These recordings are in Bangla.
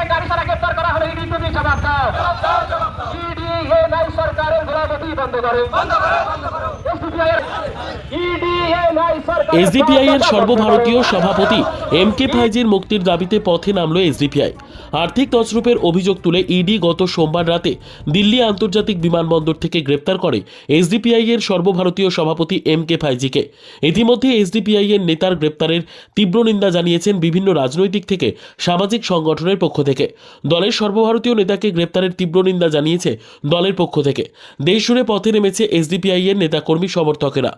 ভাইকে গাড়ি ছাড়া গ্রেপ্তার করা হলো ইডি তুমি জবাব দাও ইডি এ নাই সরকারের গোলামতি বন্ধ করে ইডি এ নাই সরকার এসডিপিআই এর সর্বভারতীয় সভাপতি এম কে ফাইজির মুক্তির দাবিতে পথে নামল এসডিপিআই। আর্থিক তছরূপের অভিযোগ তুলে ইডি গত সোমবার রাতে দিল্লি আন্তর্জাতিক বিমানবন্দর থেকে গ্রেপ্তার করে এসডিপিআই এর সর্বভারতীয় সভাপতি এম কে ফাইজিকে। ইতিমধ্যে এসডিপিআই এর নেতার গ্রেপ্তারের তীব্র নিন্দা জানিয়েছেন বিভিন্ন রাজনৈতিক থেকে, সামাজিক সংগঠনের পক্ষ থেকে। দলের সর্বভারতীয় নেতাকে গ্রেপ্তারের তীব্র নিন্দা জানিয়েছে দলের পক্ষ থেকে। দেশজুড়ে পথে নেমেছে এসডিপিআই এর নেতাকর্মী সমর্থকেরা।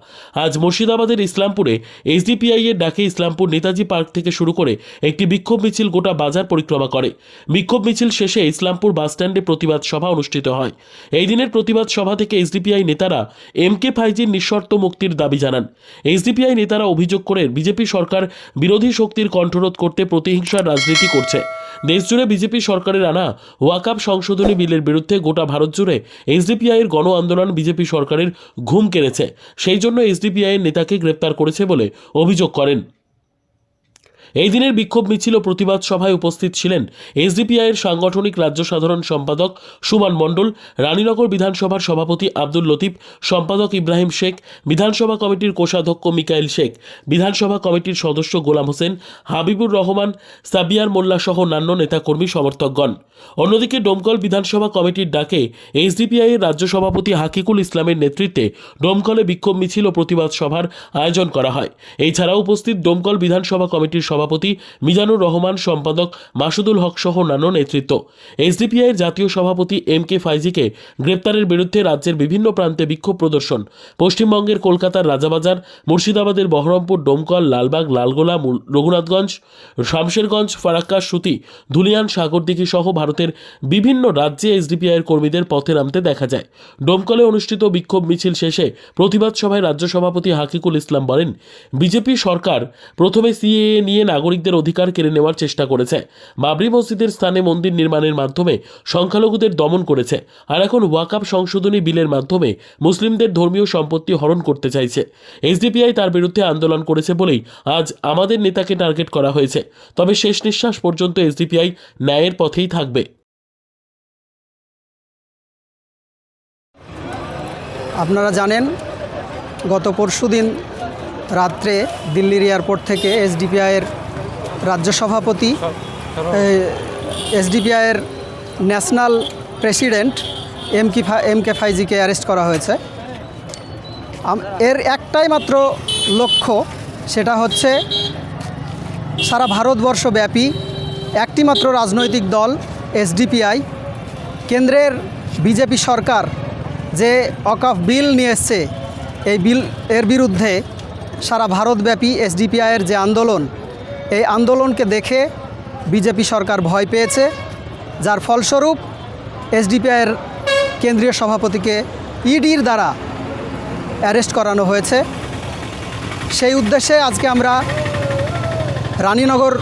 আজ মুর্শিদাবাদের ইসলামপুরে এসডিপিআই এর ডাকে ইসলামপুর নেতাজি পার্ক থেকে শুরু করে একটি বিক্ষোভ মিছিল গোটা বাজার পরিক্রমা করে। বিক্ষোভ মিছিল শেষে ইসলামপুর বাসস্ট্যান্ডে প্রতিবাদ সভা অনুষ্ঠিত হয়। এই দিনের প্রতিবাদ সভা থেকে এসডিপিআই নেতারা এম কে ফাইজির নিঃশর্ত মুক্তির দাবি জানান। এসডিপিআই নেতারা অভিযোগ করে, বিজেপি সরকার বিরোধী শক্তির কণ্ঠরোধ করতে প্রতিহিংসার রাজনীতি করছে। দেশজুড়ে বিজেপি সরকারের আনা ওয়াকাপ সংশোধনী বিলের বিরুদ্ধে গোটা ভারত জুড়ে এসডিপিআইয়ের গণ আন্দোলন বিজেপি সরকারের ঘুম কেড়েছে। সেই জন্য এসডিপিআইয়ের নেতাকে গ্রেপ্তার করেছে বলে অভিযোগ করেন। এই দিনের বিক্ষোভ মিছিল প্রতিবাদ সভায় উপস্থিত ছিলেন এসডিপিআইয়ের সাংগঠনিক রাজ্য সাধারণ সম্পাদক সুমান মণ্ডল, রানীনগর বিধানসভার সভাপতি আব্দুল লতিফ, সম্পাদক ইব্রাহিম শেখ, বিধানসভা কমিটির কোষাধ্যক্ষ মিকাইল শেখ, বিধানসভা কমিটির সদস্য গোলাম হোসেন, হাবিবুর রহমান, সাবিয়ার মোল্লা সহ অন্যান্য নেতাকর্মী সমর্থকগণ। অন্যদিকে ডোমকল বিধানসভা কমিটির ডাকে এসডিপিআইয়ের রাজ্য সভাপতি হাকিকুল ইসলামের নেতৃত্বে ডোমকলে বিক্ষোভ মিছিল ও প্রতিবাদ সভার আয়োজন করা হয়। এছাড়াও উপস্থিত ডোমকল বিধানসভা কমিটির সভাপতি মিজানুর রহমান, সম্পাদক মাসুদুল হক সহ অন্যান্য নেতৃত্ব। এসডিপিআইয়ের জাতীয় সভাপতি এম কে ফাইজিকে গ্রেপ্তারের বিরুদ্ধে রাজ্যের বিভিন্ন প্রান্তে বিক্ষোভ প্রদর্শন। পশ্চিমবঙ্গের কলকাতার রাজাবাজার, মুর্শিদাবাদের বহরমপুর, ডোমকল, লালবাগ, লালগোলা রঘুনাথগঞ্জ, শামশেরগঞ্জ, ফারাক্কা, সুতি, ধুলিয়ান, সাগরদিঘি সহ ভারতের বিভিন্ন রাজ্যে এসডিপিআইয়ের কর্মীদের পথে নামতে দেখা যায়। ডোমকলে অনুষ্ঠিত বিক্ষোভ মিছিল শেষে প্রতিবাদ সভায় রাজ্য সভাপতি হাকিকুল ইসলাম বলেন, বিজেপি সরকার প্রথমে সিএএ নিয়ে নাগরিকদের অধিকার কেড়ে নেওয়ার চেষ্টা করেছে। বাবরি মসজিদের স্থানে মন্দির নির্মাণের মাধ্যমে সংখ্যালঘুদের দমন করেছে আর এখন ওয়াকাপ সংশোধনী বিলের মাধ্যমে মুসলিমদের ধর্মীয় সম্পত্তি হরণ করতে চাইছে। এসডিপিআই তার বিরুদ্ধে আন্দোলন করেছে বলেই আজ আমাদের নেতাকে টার্গেট করা হয়েছে। তবে শেষ নিঃশ্বাস পর্যন্ত এসডিপিআই ন্যায়ের পথেই থাকবে। আপনারা জানেন, গত পরশুদিন রাত্রে দিল্লির এয়ারপোর্ট থেকে এসডিপিআইয়ের রাজ্য সভাপতি এসডিপিআইয়ের national president M K M K ফাইজিকে arrest করা হয়েছে। এর একটাই মাত্র লক্ষ্য সেটা হচ্ছে সারা ভারতবর্ষব্যাপী একটি মাত্র রাজনৈতিক দল এসডিপিআই। কেন্দ্রের বিজেপি সরকার যে অকাফ বিল নিয়ে এসছে এই বিল এর বিরুদ্ধে সারা ভারতব্যাপী এসডিপিআইয়ের যে আন্দোলন এই আন্দোলনকে দেখে বিজেপি সরকার ভয় পেয়েছে, যার ফলস্বরূপ এসডিপিআইয়ের কেন্দ্রীয় সভাপতিকে ইডির দ্বারা অ্যারেস্ট করানো হয়েছে। সেই উদ্দেশ্যে আজকে আমরা রানীনগর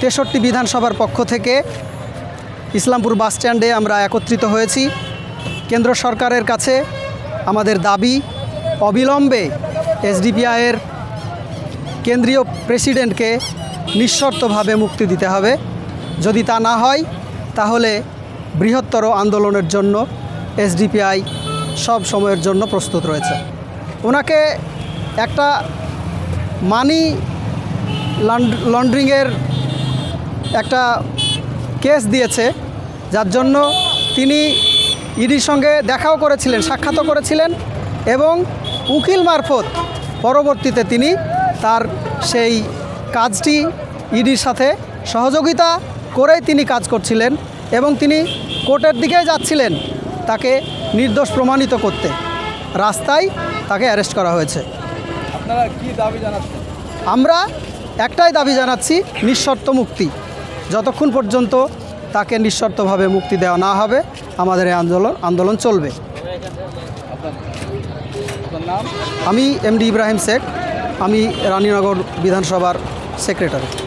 তেষট্টি বিধানসভার পক্ষ থেকে ইসলামপুর বাসস্ট্যান্ডে আমরা একত্রিত হয়েছি। কেন্দ্র সরকারের কাছে আমাদের দাবি অবিলম্বে এসডিপিআইয়ের কেন্দ্রীয় প্রেসিডেন্টকে নিঃশর্তভাবে মুক্তি দিতে হবে। যদি তা না হয়, তাহলে বৃহত্তর আন্দোলনের জন্য এসডিপিআই সব সময়ের জন্য প্রস্তুত রয়েছে। ওনাকে একটা মানি লন্ড্রিংয়ের একটা কেস দিয়েছে, যার জন্য তিনি ইডির সঙ্গে দেখাও করেছিলেন, সাক্ষাৎও করেছিলেন এবং উকিল মারফত পরবর্তীতে তিনি তার সেই কাজটি ইডির সাথে সহযোগিতা করেই তিনি কাজ করছিলেন এবং তিনি কোর্টের দিকে যাচ্ছিলেন তাকে নির্দোষ প্রমাণিত করতে। রাস্তায় তাকে অ্যারেস্ট করা হয়েছে। আপনারা কি দাবি জানাচ্ছেন? আমরা একটাই দাবি জানাচ্ছি নিঃশর্ত মুক্তি। যতক্ষণ পর্যন্ত তাকে নিঃশর্তভাবে মুক্তি দেওয়া না হবে আমাদের এই আন্দোলন আন্দোলন চলবে। আমি এমডি ইব্রাহিম শেখ। আমি রানীনগর বিধানসভার सेक्रेटरी